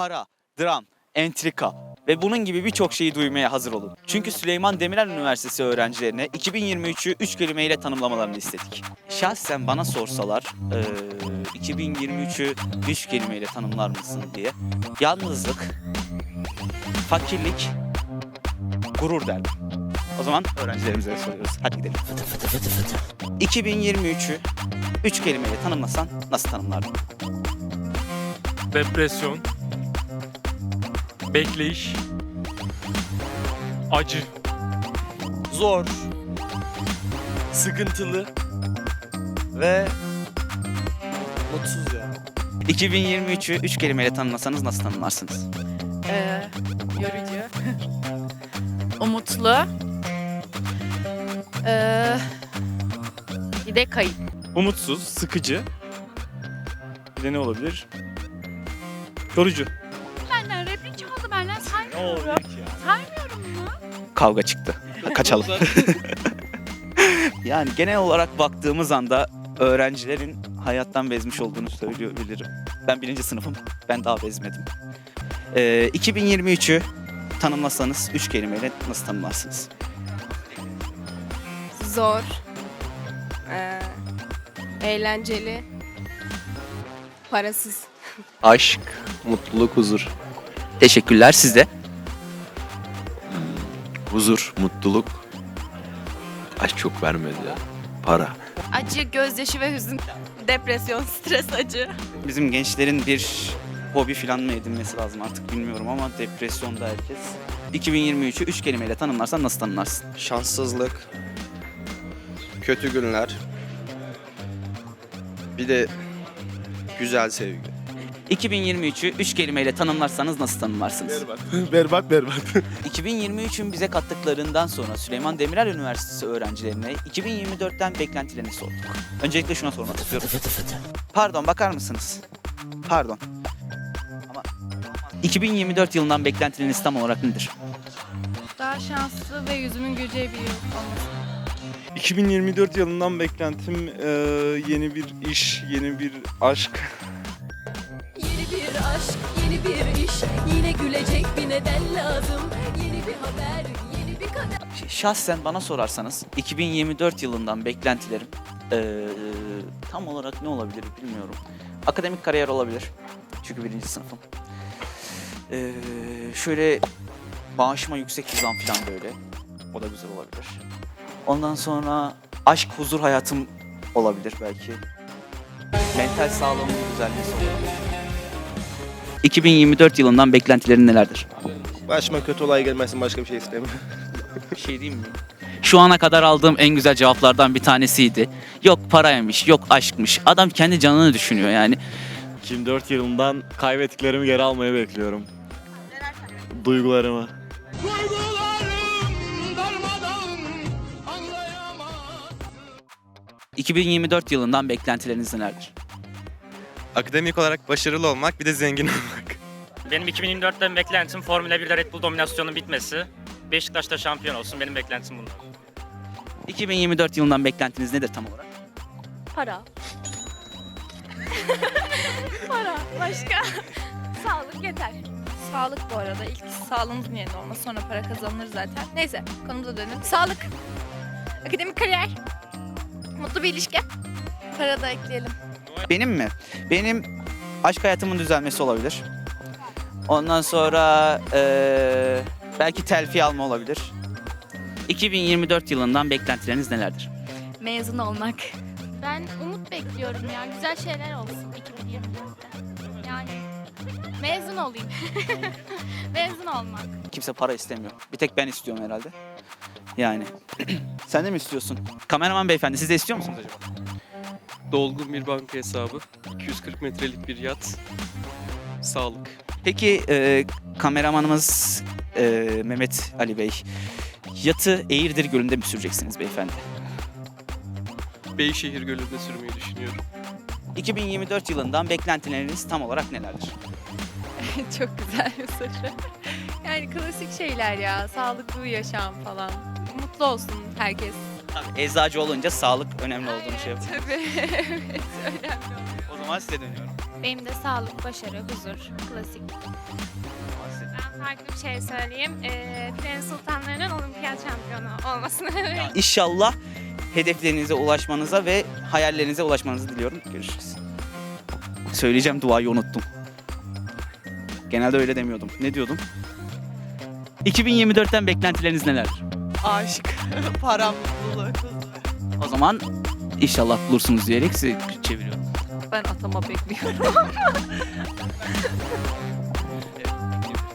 para, dram, entrika ve bunun gibi birçok şeyi duymaya hazır olun. Çünkü Süleyman Demirel Üniversitesi öğrencilerine 2023'ü 3 kelimeyle tanımlamalarını istedik. Şahsen bana sorsalar eee, 2023'ü 3 kelimeyle tanımlar mısın diye yalnızlık, fakirlik, gurur derdim. O zaman öğrencilerimize soruyoruz. Hadi gidelim. 2023'ü 3 kelimeyle tanımlasan nasıl tanımlardın? Depresyon. Bekleyiş. Acı. Zor Sıkıntılı ve mutsuz ya. 2023'ü 3 kelimeyle tanımlasanız nasıl tanımlarsınız? Ee, yorucu. Umutlu. Ee, bir de kayıp. Umutsuz, sıkıcı. Bir de ne olabilir? Yorucu. Saymıyorum. bunu. Kavga çıktı. Kaçalım. yani genel olarak baktığımız anda öğrencilerin hayattan bezmiş olduğunu söyleyebilirim. Ben birinci sınıfım. Ben daha bezmedim. Ee, 2023'ü tanımlasanız 3 kelimeyle nasıl tanımlarsınız? Zor. Ee, eğlenceli. Parasız. Aşk, mutluluk, huzur. Teşekkürler sizde. Huzur, mutluluk. Aşk çok vermedi ya. Para. Acı, gözyaşı ve hüzün. Depresyon, stres, acı. Bizim gençlerin bir hobi falan mı edinmesi lazım artık bilmiyorum ama depresyonda herkes. 2023'ü 3 kelimeyle tanımlarsan nasıl tanımlarsın? şanssızlık, kötü günler, bir de güzel sevgi. 2023'ü 3 kelimeyle tanımlarsanız nasıl tanımlarsınız? berbat berbat. 2023'ün bize kattıklarından sonra Süleyman Demirel Üniversitesi öğrencilerine 2024'ten beklentilerini sorduk. Öncelikle şuna sormak istiyorum. Pardon bakar mısınız? Pardon. Ama 2024 yılından beklentileriniz tam olarak nedir? Daha şanslı ve yüzümün güleceği bir yıl olması. 2024 yılından beklentim eee, yeni bir iş, yeni bir aşk. Aşk, yeni bir iş, yine gülecek bir neden lazım. Yeni bir haber, yeni bir kader. Şahsen bana sorarsanız 2024 yılından beklentilerim eee, tam olarak ne olabilir bilmiyorum. Akademik kariyer olabilir. Çünkü birinci sınıfım. Eee, şöyle maaşıma yüksek bir zam falan böyle. O da güzel olabilir. Ondan sonra aşk, huzur hayatım olabilir belki. Mental sağlığımın düzelmesi olabilir. 2024 yılından beklentilerin nelerdir? Başıma kötü olay gelmesin başka bir şey istemiyorum. Bir şey diyeyim mi? Şu ana kadar aldığım en güzel cevaplardan bir tanesiydi. Yok paraymış, yok aşkmış. Adam kendi canını düşünüyor yani. 2004 yılından kaybettiklerimi geri almayı bekliyorum. Duygularımı. 2024 yılından beklentileriniz nelerdir? Akademik olarak başarılı olmak bir de zengin olmak. Benim 2024'ten beklentim Formula 1'de Red Bull dominasyonunun bitmesi. Beşiktaş'ta şampiyon olsun. Benim beklentim bunlar. 2024 yılından beklentiniz nedir tam olarak? Para. Para. Başka? Sağlık yeter. Sağlık bu arada. İlk sağlığımızın yerinde olması sonra para kazanılır zaten. Neyse konumuza dönelim. Sağlık. Akademik kariyer. Mutlu bir ilişki. Para da ekleyelim. Benim mi? Benim aşk hayatımın düzelmesi olabilir. Ondan sonra eee, belki telfi alma olabilir. 2024 yılından beklentileriniz nelerdir? Mezun olmak. Ben umut bekliyorum ya. Güzel şeyler olsun 2024'te. Yani mezun olayım. mezun olmak. Kimse para istemiyor. Bir tek ben istiyorum herhalde. Yani. Sen de mi istiyorsun? Kameraman beyefendi siz de istiyor musunuz acaba? Dolgun bir banka hesabı. 240 metrelik bir yat. Sağlık. Peki e, kameramanımız e, Mehmet Ali Bey yatı Eğirdir Gölü'nde mi süreceksiniz beyefendi? Beyşehir Gölü'nde sürmeyi düşünüyorum. 2024 yılından beklentileriniz tam olarak nelerdir? Çok güzel bir soru. Yani klasik şeyler ya. Sağlıklı yaşam falan. Mutlu olsun herkes. Tabii eczacı olunca sağlık önemli olduğunu şey yapıyor. Tabii. evet, önemli. O zaman zaman size dönüyorum. Benim de sağlık, başarı, huzur, klasik. Ben farklı bir şey söyleyeyim. Ee, Prens Sultanlarının olimpiyat şampiyonu olmasını İnşallah hedeflerinize ulaşmanıza ve hayallerinize ulaşmanızı diliyorum. Görüşürüz. Söyleyeceğim duayı unuttum. Genelde öyle demiyordum. Ne diyordum? 2024'ten beklentileriniz neler? Aşk, para, mutluluk. O zaman inşallah bulursunuz diyerek sizi çeviriyorum. Ben atama bekliyorum.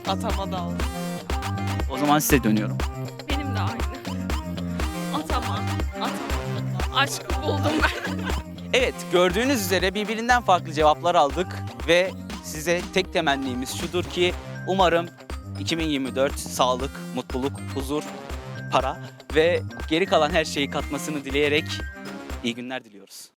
atama da aldım. O zaman size dönüyorum. benim de aynı. Atama, atama. Aşkı buldum ben. Evet, gördüğünüz üzere birbirinden farklı cevaplar aldık ve size tek temennimiz şudur ki umarım 2024 sağlık, mutluluk, huzur, para ve geri kalan her şeyi katmasını dileyerek iyi günler diliyoruz.